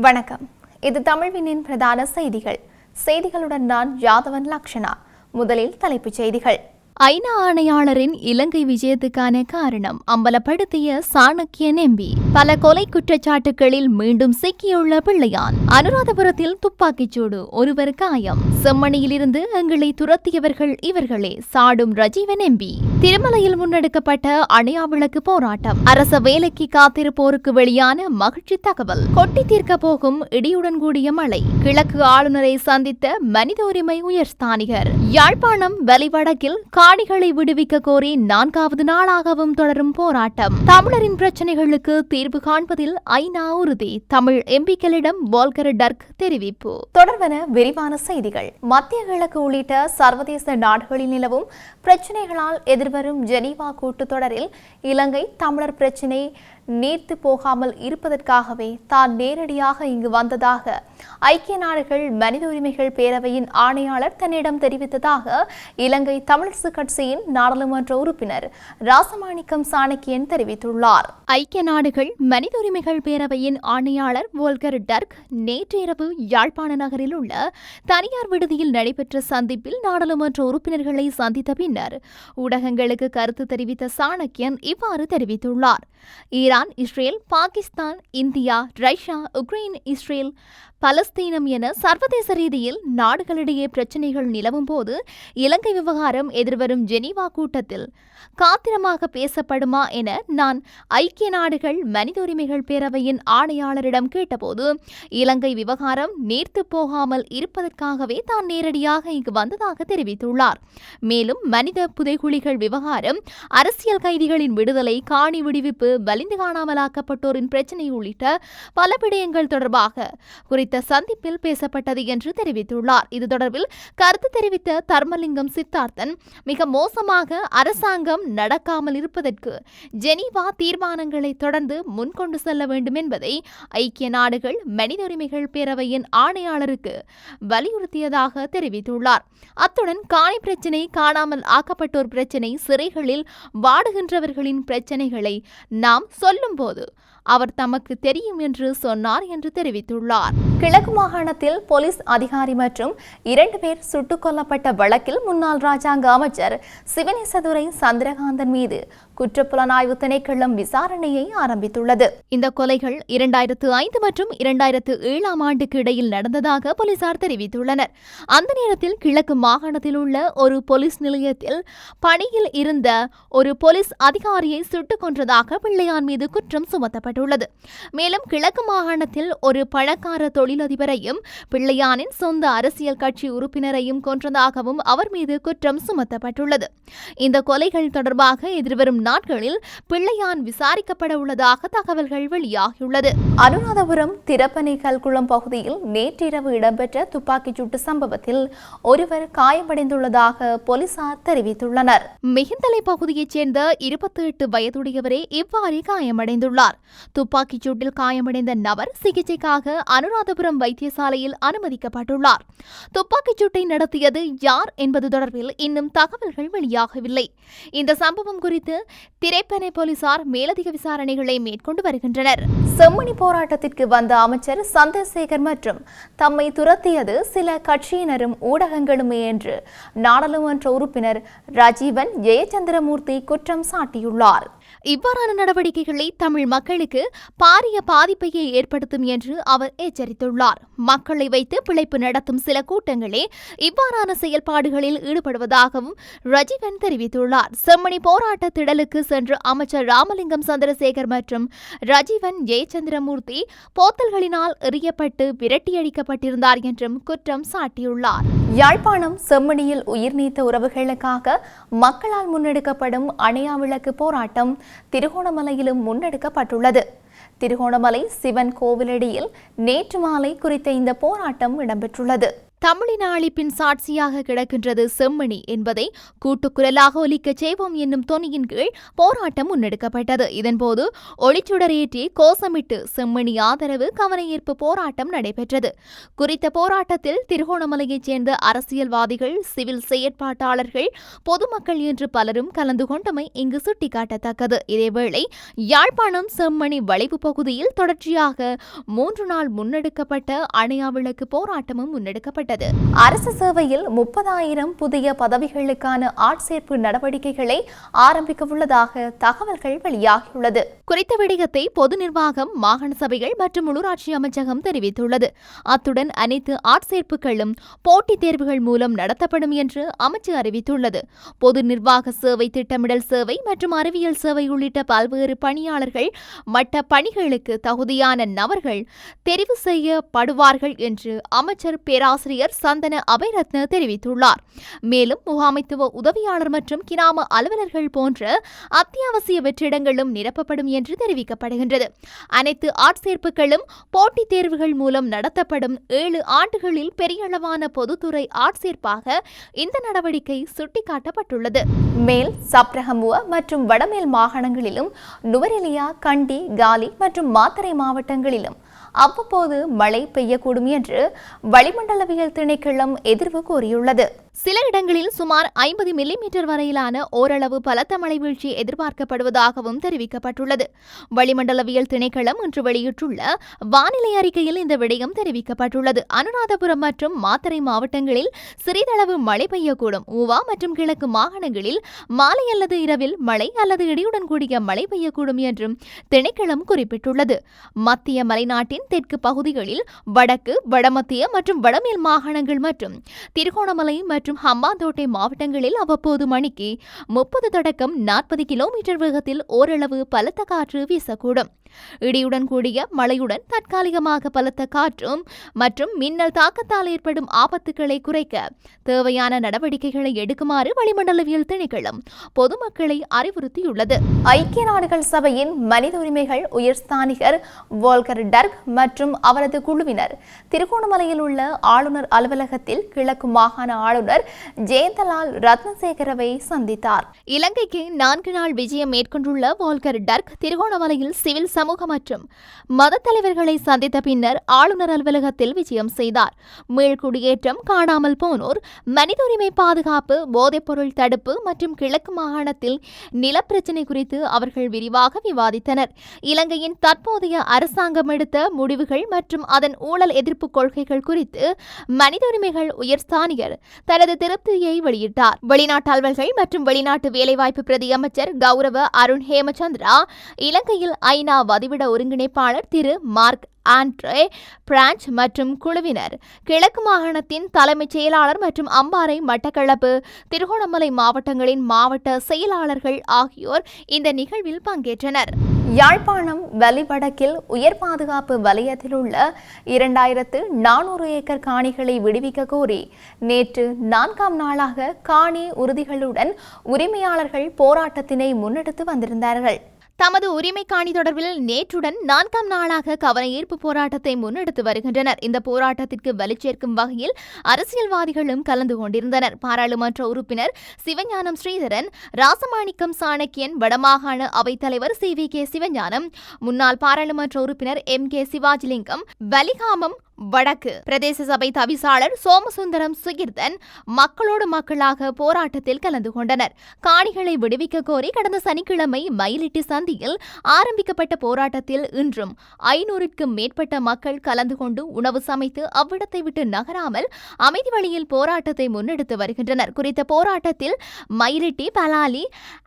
வணக்கம். இது தமிழ்வினின் பிரதான செய்திகள். செய்திகளுடன் நான் யாதவன் லக்ஷனா. முதலில் தலைப்புச் செய்திகள். ஐநா ஆணையாளரின் இலங்கை விஜயத்துக்கான காரணம் அம்பலப்படுத்திய சாணக்கியன் எம்பி பல கொலை குற்றச்சாட்டுகளில் மீண்டும் சிக்கியுள்ள பிள்ளையான். அனுராதபுரத்தில் துப்பாக்கிச்சூடு ஒருவர் காயம். செம்மணியிலிருந்து எங்களை துரத்தியவர்கள் இவர்களே சாடும் ரஜீவன் எம்பி திருமலையில் முன்னெடுக்கப்பட்ட அணையா விளக்கு போராட்டம். அரச வேலைக்கு காத்திருப்போருக்கு வெளியான மகிழ்ச்சி தகவல். கொட்டி தீர்க்க போகும் இடியுடன் கூடிய மழை. கிழக்கு ஆளுநரை சந்தித்த மனித உரிமை உயர்ஸ்தானிகர். யாழ்ப்பாணம் வலிவடக்கில் காணிகளை விடுவிக்க கோரி நான்காவது நாளாகவும் தொடரும் போராட்டம். தமிழரின் பிரச்சனைகளுக்கு தீர்வு காண்பதில் ஐநா உறுதி. தமிழ் எம்பிக்களிடம் வால்கர் டர்க் தெரிவிப்பு. தொடர்வன விரிவான செய்திகள். மத்திய கிழக்கு உள்ளிட்ட சர்வதேச நாடுகளில் நிலவும் பிரச்சனைகளால் எதிர்வரும் ஜெனீவா கூட்டுத்தொடரில் இலங்கை தமிழர் பிரச்சினை நீர்த்து போகாமல் இருப்பதற்காகவே தான் நேரடியாக இங்கு வந்ததாக ஐக்கிய நாடுகள் மனித உரிமைகள் பேரவையின் ஆணையாளர் தன்னிடம் தெரிவித்ததாக இலங்கை தமிழரசு கட்சியின் நாடாளுமன்ற உறுப்பினர் ராசமாணிக்கம் சாணக்கியன் தெரிவித்துள்ளார். ஐக்கிய நாடுகள் மனித உரிமைகள் பேரவையின் ஆணையாளர் வோல்கர் டர்க் நேற்று இரவு யாழ்ப்பாண நகரில் உள்ள தனியார் விடுதியில் நடைபெற்ற சந்திப்பில் நாடாளுமன்ற உறுப்பினர்களை சந்தித்த பின்னர் ஊடகங்களுக்கு கருத்து தெரிவித்த சாணக்கியன் இவ்வாறு தெரிவித்துள்ளார். Iran Israel Pakistan India Russia Ukraine Israel பலஸ்தீனம் என சர்வதேச ரீதியில் நாடுகளிடையே பிரச்சினைகள் நிலவும் போது இலங்கை விவகாரம் எதிர்வரும் ஜெனீவா கூட்டத்தில் காத்திரமாக பேசப்படுமா என நான் ஐக்கிய நாடுகள் மனித உரிமைகள் பேரவையின் ஆணையாளரிடம் கேட்டபோது இலங்கை விவகாரம் நீர்த்து போகாமல் இருப்பதற்காகவே தான் நேரடியாக இங்கு வந்ததாக தெரிவித்துள்ளார். மேலும் மனித மனித புதைகுழிகள் விவகாரம் அரசியல் கைதிகளின் விடுதலை காணி விடுவிப்பு வலிந்து காணாமலாக்கப்பட்டோரின் பிரச்சினை உள்ளிட்ட பல விடயங்கள் தொடர்பாக குறித்த சந்திப்பில் பேசப்பட்டது என்று தெரிவித்துள்ளார். இது தொடர்பில் கருத்து தெரிவித்த தர்மலிங்கம் சித்தார்த்தன் மிக மோசமாக அரசாங்கம் நடக்காமல் இருப்பதற்கு ஜெனீவா தீர்மானங்களை தொடர்ந்து முன்கொண்டு செல்ல வேண்டும் என்பதை ஐக்கிய நாடுகள் மனித உரிமைகள் பேரவையின் ஆணையாளருக்கு வலியுறுத்தியதாக தெரிவித்துள்ளார். அத்துடன் காணி பிரச்சினை காணாமல் ஆக்கப்பட்டோர் பிரச்சினை சிறைகளில் வாடுகின்றவர்களின் பிரச்சினைகளை நாம் சொல்லும்போது அவர் தமக்கு தெரியும் என்று சொன்னார் என்று தெரிவித்துள்ளார். கிழக்கு மாகாணத்தில் போலீஸ் அதிகாரி மற்றும் இரண்டு பேர் சுட்டுக் கொல்லப்பட்ட வழக்கில் முன்னாள் ராஜாங்க அமைச்சர் சிவனேசதுரை சந்திரகாந்தன் மீது குற்றப்புலனாய்வு திணைக்களம் விசாரணையை ஆரம்பித்துள்ளது. இந்த கொலைகள் இரண்டாயிரத்து ஐந்து மற்றும் இரண்டாயிரத்து ஏழாம் ஆண்டுக்கு இடையில் நடந்ததாக போலீசார் தெரிவித்துள்ளனர். அந்த நேரத்தில் கிழக்கு மாகாணத்தில் உள்ள ஒரு போலீஸ் நிலையத்தில் பணியில் இருந்த ஒரு போலீஸ் அதிகாரியை சுட்டுக் கொன்றதாக பிள்ளையான் மீது குற்றம் சுமத்தப்பட்டுள்ளது. மேலும் கிழக்கு மாகாணத்தில் ஒரு பணக்கார தொழிலதிபரையும் பிள்ளையானின் சொந்த அரசியல் கட்சி உறுப்பினரையும் கொன்றதாகவும் அவர் மீது குற்றம் சுமத்தப்பட்டுள்ளது. இந்த கொலைகள் தொடர்பாக எதிர்வரும் நாட்களில் பிள்ளையான் விசாரிக்கப்பட உள்ளதாக தகவல்கள் வெளியாகியுள்ளது. அனுராதபுரம் திரப்பனை கல்குளம் பகுதியில் நேற்றிரவு இடம்பெற்ற துப்பாக்கிச்சூட்டு சம்பவத்தில் ஒருவர் காயமடைந்துள்ளதாக போலீசார் தெரிவித்துள்ளனர். மிகுந்தலை பகுதியைச் சேர்ந்த இருபத்தி எட்டு வயதுடையவரே இவ்வாறு காயமடைந்துள்ளார். துப்பாக்கிச் சூட்டில் காயமடைந்த நபர் சிகிச்சைக்காக அனுராதபுரம் வைத்தியசாலையில் அனுமதிக்கப்பட்டுள்ளார். துப்பாக்கிச் சூட்டை நடத்தியது யார் என்பது தொடர்பில் இன்னும் தகவல்கள் வெளியாகவில்லை. இந்த சம்பவம் குறித்து திரைப்பனை போலீசார் மேலதிக விசாரணைகளை மேற்கொண்டு வருகின்றனர். செம்மணி போராட்டத்திற்கு வந்த அமைச்சர் சந்திரசேகர் மற்றும் தம்மை துரத்தியது சில கட்சியினரும் ஊடகங்களுமே என்று நாடாளுமன்ற உறுப்பினர் ராஜீவன் ஜெயச்சந்திரமூர்த்தி குற்றம் சாட்டியுள்ளார். இவ்வாறான நடவடிக்கைகளை தமிழ் மக்களுக்கு பாரிய பாதிப்பையே ஏற்படுத்தும் என்று அவர் எச்சரித்துள்ளார். மக்களை வைத்து பிழைப்பு நடத்தும் சில கூட்டங்களே இவ்வாறான செயல்பாடுகளில் ஈடுபடுவதாகவும் ரஜீவன் தெரிவித்துள்ளார். செம்மணி போராட்ட திடலுக்கு சென்ற அமைச்சர் ராமலிங்கம் சந்திரசேகர் மற்றும் ரஜீவன் ஜெயச்சந்திரமூர்த்தி போத்தல்களினால் எறியப்பட்டு விரட்டியடிக்கப்பட்டிருந்தார் என்றும் குற்றம் சாட்டியுள்ளார். யாழ்ப்பாணம் செம்மணியில் உயிர் நீத்த உறவுகளுக்காக மக்களால் முன்னெடுக்கப்படும் அணையா விளக்கு போராட்டம் திருகோணமலையிலும் முன்னெடுக்கப்பட்டுள்ளது. திருகோணமலை சிவன் கோவிலடியில் நேற்று மாலை குறித்த இந்த போராட்டம் இடம்பெற்றுள்ளது. தமிழின அழிப்பின் சாட்சியாக கிடக்கின்றது செம்மணி என்பதை கூட்டுக்குரலாக ஒலிக்கச் செய்வோம் என்னும் தொனியின் கீழ் போராட்டம் முன்னெடுக்கப்பட்டது. இதன்போது ஒளிச்சுடரேற்றி கோஷமிட்டு செம்மணி ஆதரவு கவனஈர்ப்பு போராட்டம் நடைபெற்றது. குறித்த போராட்டத்தில் திருகோணமலையைச் சேர்ந்த அரசியல்வாதிகள் சிவில் செயற்பாட்டாளர்கள் பொதுமக்கள் என்று பலரும் கலந்து கொண்டமை இங்கு சுட்டிக்காட்டத்தக்கது. இதேவேளை யாழ்ப்பாணம் செம்மணி வளைவு பகுதியில் தொடர்ச்சியாக மூன்று நாள் முன்னெடுக்கப்பட்ட அணையா விளக்கு போராட்டமும் முன்னெடுக்கப்பட்டது. அரசு சேவையில் முப்பதாயிரம் புதிய பதவிகளுக்கான ஆட்சேர்ப்பு நடவடிக்கைகளை ஆரம்பிக்க உள்ளதாக தகவல்கள் வெளியாகியுள்ளது. குறித்த விடயத்தை பொது நிர்வாகம் மாகாண சபைகள் மற்றும் உள்ளூராட்சி அமைச்சகம் தெரிவித்துள்ளது. அத்துடன் அனைத்து ஆட்சேர்ப்புகளும் போட்டித் தேர்வுகள் மூலம் நடத்தப்படும் என்று அமைச்சு அறிவித்துள்ளது. பொது நிர்வாக சேவை திட்டமிடல் சேவை மற்றும் அறிவியல் சேவை உள்ளிட்ட பல்வேறு பணியாளர்கள் மட்ட பணிகளுக்கு தகுதியான நபர்கள் தெரிவு செய்யப்படுவார்கள் என்று அமைச்சர் பேராசிரியர் சந்தன அபயரத்ன தெரிவித்துள்ளார். மேலும் முகாமைத்துவ உதவியாளர் மற்றும் கிராம அலுவலர்கள் போன்ற அத்தியாவசிய வெற்றிடங்களும் நிரப்பப்படும் என்று தெரிவிக்கப்படுகின்றது. அனைத்து ஆட்சேர்ப்புகளும் போட்டித் தேர்வுகள் மூலம் நடத்தப்படும் ஏழு ஆண்டுகளில் பெரியளவான பொதுத்துறை ஆட்சேர்ப்பாக இந்த நடவடிக்கை சுட்டிக்காட்டப்பட்டுள்ளது. மேல் சப்ரஹமுவ மற்றும் வடமேல் மாகாணங்களிலும் நுவரெலியா கண்டி காலி மற்றும் மாத்தரை மாவட்டங்களிலும் அவ்வப்போது மழை பெய்யக்கூடும் என்று வளிமண்டலவியல் திணைக்களம் எதிர்வு கூறியுள்ளது. சில இடங்களில் சுமார் ஐம்பது மில்லிமீட்டர் வரையிலான ஓரளவு பலத்த மழை வீழ்ச்சி எதிர்பார்க்கப்படுவதாகவும் தெரிவிக்கப்பட்டுள்ளது. வளிமண்டலவியல் திணைக்களம் இன்று வெளியிட்டுள்ள வானிலை அறிக்கையில் இந்த விடயம் தெரிவிக்கப்பட்டுள்ளது. அனுராதபுரம் மற்றும் மாத்தறை மாவட்டங்களில் சிறிதளவு மழை பெய்யக்கூடும். ஊவா மற்றும் கிழக்கு மாகாணங்களில் மாலை அல்லது இரவில் மழை அல்லது இடியுடன் கூடிய மழை பெய்யக்கூடும் என்றும் திணைக்களம் குறிப்பிட்டுள்ளது. மத்திய மலைநாட்டின் தெற்கு பகுதிகளில் வடக்கு வடமத்திய மற்றும் வடமேல் மாகாணங்கள் மற்றும் திருகோணமலை மற்றும் மற்றும் ஹம்பாந்தோட்டை மாவட்டங்களில் அவ்வப்போது மணிக்கு முப்பது தொடக்கம் நாற்பது கிலோமீட்டர் வேகத்தில் ஓரளவு பலத்த காற்று வீசக்கூடும். இடியுடன் கூடிய மழையுடன் தற்காலிகமாக பலத்த காற்றும் மற்றும் மின்னல் தாக்கத்தால் ஏற்படும் ஆபத்துக்களை குறைக்க தேவையான நடவடிக்கைகளை எடுக்குமாறு வளிமண்டலவியல் திணைக்களம் பொதுமக்களை அறிவுறுத்தியுள்ளது. ஐக்கிய நாடுகள் சபையின் மனித உரிமைகள் உயர்ஸ்தானிகர் வோல்கர் டர்க் மற்றும் அவரது குழுவினர் திருகோணமலையில் உள்ள ஆளுநர் அலுவலகத்தில் கிழக்கு மாகாண ஆளுநர் ஜெயந்தலால் ரத்னசேகரவை சந்தித்தார். இலங்கைக்கு நான்கு நாள் விஜயம் மேற்கொண்டுள்ள வோல்கர் டர்க் திருகோணமலையில் சிவில் சமூக மற்றும் மத தலைவர்களை சந்தித்த பின்னர் ஆளுநர் அலுவலகத்தில் விஜயம் செய்தார். மீள்குடியேற்றம் காணாமல் போனோர் மனித உரிமை பாதுகாப்பு போதைப்பொருள் தடுப்பு மற்றும் கிழக்கு மாகாணத்தில் நிலப்பிரச்சினை குறித்து அவர்கள் விரிவாக விவாதித்தனர். இலங்கையின் தற்போதைய அரசாங்கம் எடுத்த முடிவுகள் மற்றும் அதன் ஊழல் எதிர்ப்பு கொள்கைகள் குறித்து மனித உரிமைகள் உயர்ஸ்தானியர் தனது திருப்தியை வெளியிட்டார். வெளிநாட்டாளர்கள் மற்றும் வெளிநாட்டு வேலைவாய்ப்பு பிரதி அமைச்சர் கௌரவ அருண் ஹேமச்சந்திரா இலங்கையில் ஐநா வதிவிட ஒருங்கிணைப்பாளர் திரு மார்க் ஆண்ட்ரே பிரான்ச் மற்றும் குழுவினர். கிழக்கு மாகாணத்தின் தலைமைச் செயலாளர் மற்றும் அம்பாறை மட்டக்களப்பு திருகோணமலை மாவட்டங்களின் மாவட்ட செயலாளர்கள் ஆகியோர் இந்த நிகழ்வில் பங்கேற்றனர். யாழ்ப்பாணம் வலிவடக்கில் உயர் பாதுகாப்பு வலயத்தில் உள்ள இரண்டாயிரத்து நானூறு ஏக்கர் காணிகளை விடுவிக்க கோரி நேற்று நான்காம் நாளாக காணி உறுதிகளுடன் உரிமையாளர்கள் போராட்டத்தினை முன்னெடுத்து வந்திருந்தார்கள். தமது உரிமை காணி தொடர்பில் நேற்றுடன் நான்காம் நாளாக கவன ஈர்ப்பு போராட்டத்தை முன்னெடுத்து வருகின்றனர். இந்த போராட்டத்திற்கு வலுச்சேர்க்கும் வகையில் அரசியல்வாதிகளும் கலந்து கொண்டிருந்தனர். பாராளுமன்ற உறுப்பினர் சிவஞானம் ஸ்ரீதரன் ராசமாணிக்கம் சாணக்கியன் வடமாகாண அவைத்தலைவர் சி வி கே சிவஞானம் முன்னாள் பாராளுமன்ற உறுப்பினர் எம் கே சிவாஜிலிங்கம் வலிகாமம் வடக்கு பிரதேச சபை தவிசாளர் சோமசுந்தரம் சுகிர்தன் மக்களோடு மக்களாக போராட்டத்தில் கலந்து கொண்டனர். காணிகளை விடுவிக்க கோரி கடந்த சனிக்கிழமை மயிலிட்டி சந்தியில் ஆரம்பிக்கப்பட்ட போராட்டத்தில் இன்றும் ஐநூறுக்கும் மேற்பட்ட மக்கள் கலந்து கொண்டு உணவு சமைத்து அவ்விடத்தை விட்டு நகராமல் அமைதி வழியில் போராட்டத்தை முன்னெடுத்து வருகின்றனர். குறித்த போராட்டத்தில் மயிலிட்டி பலாலி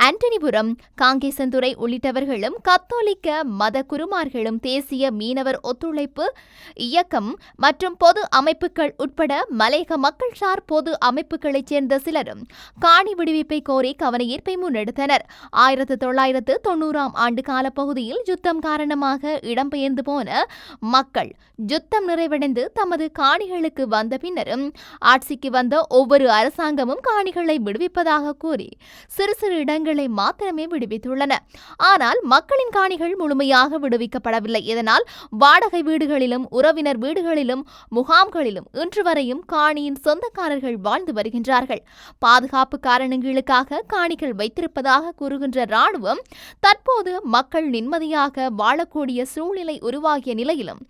ஆண்டனிபுரம் காங்கேசந்துறை உள்ளிட்டவர்களும் கத்தோலிக்க மத குருமார்களும் தேசிய மீனவர் ஒத்துழைப்பு இயக்கம் மற்றும் பொது அமைப்புகள் உட்பட மலையக மக்கள் சார் பொது அமைப்புகளைச் சேர்ந்த சிலரும் காணி விடுவிப்பை கோரி கவனஈர்ப்பை முன்னெடுத்தனர். ஆயிரத்து தொள்ளாயிரத்து தொண்ணூறாம் ஆண்டு காலப்பகுதியில் யுத்தம் காரணமாக இடம்பெயர்ந்து போன மக்கள் யுத்தம் நிறைவடைந்து தமது காணிகளுக்கு வந்த பின்னரும் ஆட்சிக்கு வந்த ஒவ்வொரு அரசாங்கமும் காணிகளை விடுவிப்பதாக கூறி சிறு சிறு இடங்களை மாத்திரமே விடுவித்துள்ளன. ஆனால் மக்களின் காணிகள் முழுமையாக விடுவிக்கப்படவில்லை. இதனால் வாடகை வீடுகளிலும் உறவினர் வீடுகளிலும் வீடுகளிலும் முகாம்களிலும் இன்று வரையும் காணியின் சொந்தக்காரர்கள் வாழ்ந்து வருகின்றார்கள். பாதுகாப்பு காரணங்களுக்காக காணிகள் வைத்திருப்பதாக கூறுகின்ற ராணுவம் தற்போது மக்கள் நிம்மதியாக வாழக்கூடிய சூழ்நிலை உருவாகிய நிலையிலும்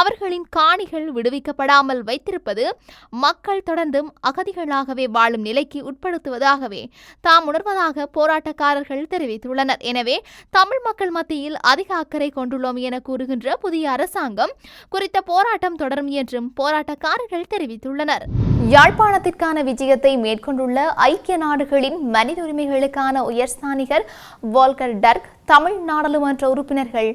அவர்களின் காணிகள் விடுவிக்கப்படாமல் வைத்திருப்பது மக்கள் தொடர்ந்தும் அகதிகளாகவே வாழும் நிலைக்கு உட்படுத்துவதாகவே தாம் உணர்வதாக போராட்டக்காரர்கள் தெரிவித்துள்ளனர். எனவே தமிழ் மக்கள் மத்தியில் அதிக அக்கறை கொண்டுள்ளோம் என கூறுகின்ற புதிய அரசாங்கம் குறித்த போராட்டம் தொடரும் என்றும் போராட்டக்காரர்கள் தெரிவித்துள்ளனர். யாழ்ப்பாணத்திற்கான விஜயத்தை மேற்கொண்டுள்ள ஐக்கிய நாடுகளின் மனித உரிமைகளுக்கான உயர்ஸ்தானிகர் வால்கர் டர்க் தமிழ் நாடாளுமன்ற உறுப்பினர்கள்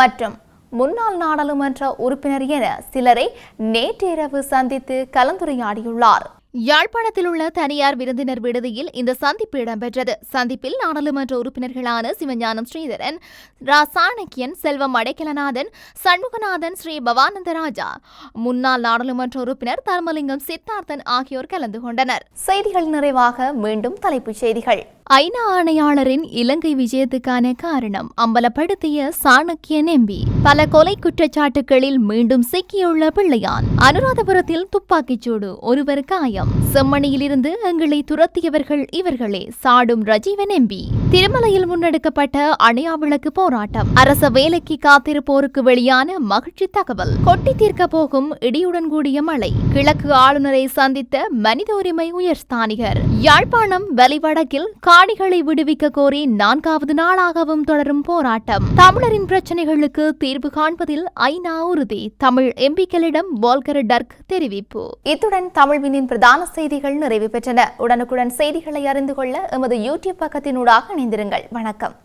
மற்றும் முன்னாள் நாடாளுமன்ற உறுப்பினர் என சிலரை நேற்றிரவு சந்தித்து கலந்துரையாடியுள்ளார். யாழ்ப்பாணத்தில் உள்ள தனியார் விருந்தினர் விடுதியில் இந்த சந்திப்பு இடம்பெற்றது. சந்திப்பில் நாடாளுமன்ற உறுப்பினர்களான சிவஞானம் ஸ்ரீதரன் ரா சாணக்கியன் செல்வம் அடைக்கலநாதன் சண்முகநாதன் ஸ்ரீ பவானந்த ராஜா முன்னாள் நாடாளுமன்ற உறுப்பினர் தர்மலிங்கம் சித்தார்த்தன் ஆகியோர் கலந்து கொண்டனர். செய்திகள் நிறைவாக மீண்டும் தலைப்புச் செய்திகள். ஐநா ஆணையாளரின் இலங்கை விஜயத்துக்கான காரணம். அம்பலப்படுத்திய சாணக்கியன் எம்பி பல கொலை குற்றச்சாட்டுகளில் மீண்டும் சிக்கியுள்ள பிள்ளையான். அனுராதபுரத்தில் துப்பாக்கிச்சூடு ஒருவர் காயம். செம்மணியிலிருந்து எங்களை துரத்தியவர்கள் இவர்களே சாடும் ரஜீவன் எம்பி திருமலையில் முன்னெடுக்கப்பட்ட அணையா விளக்கு போராட்டம். அரச வேலைக்கு காத்திருப்போருக்கு வெளியான மகிழ்ச்சி தகவல். கொட்டி தீர்க்க போகும் இடியுடன் கூடிய மழை. கிழக்கு ஆளுநரை சந்தித்த மனித உரிமை உயர்ஸ்தானிகர். யாழ்ப்பாணம் வலிவடக்கில் காணிகளை விடுவிக்க கோரி நான்காவது நாளாகவும் தொடரும் போராட்டம். தமிழரின் பிரச்சனைகளுக்கு தீர்வு காண்பதில் ஐநா உறுதி. தமிழ் எம்பிக்களிடம் வால்கர் டர்க் தெரிவிப்பு. இத்துடன் தமிழ்வினின் பிரதான செய்திகள் நிறைவு பெற்றன. உடனுக்குடன் செய்திகளை அறிந்து கொள்ள எமது யூடியூப் பக்கத்தினூடாக இணைந்திருங்கள். வணக்கம்.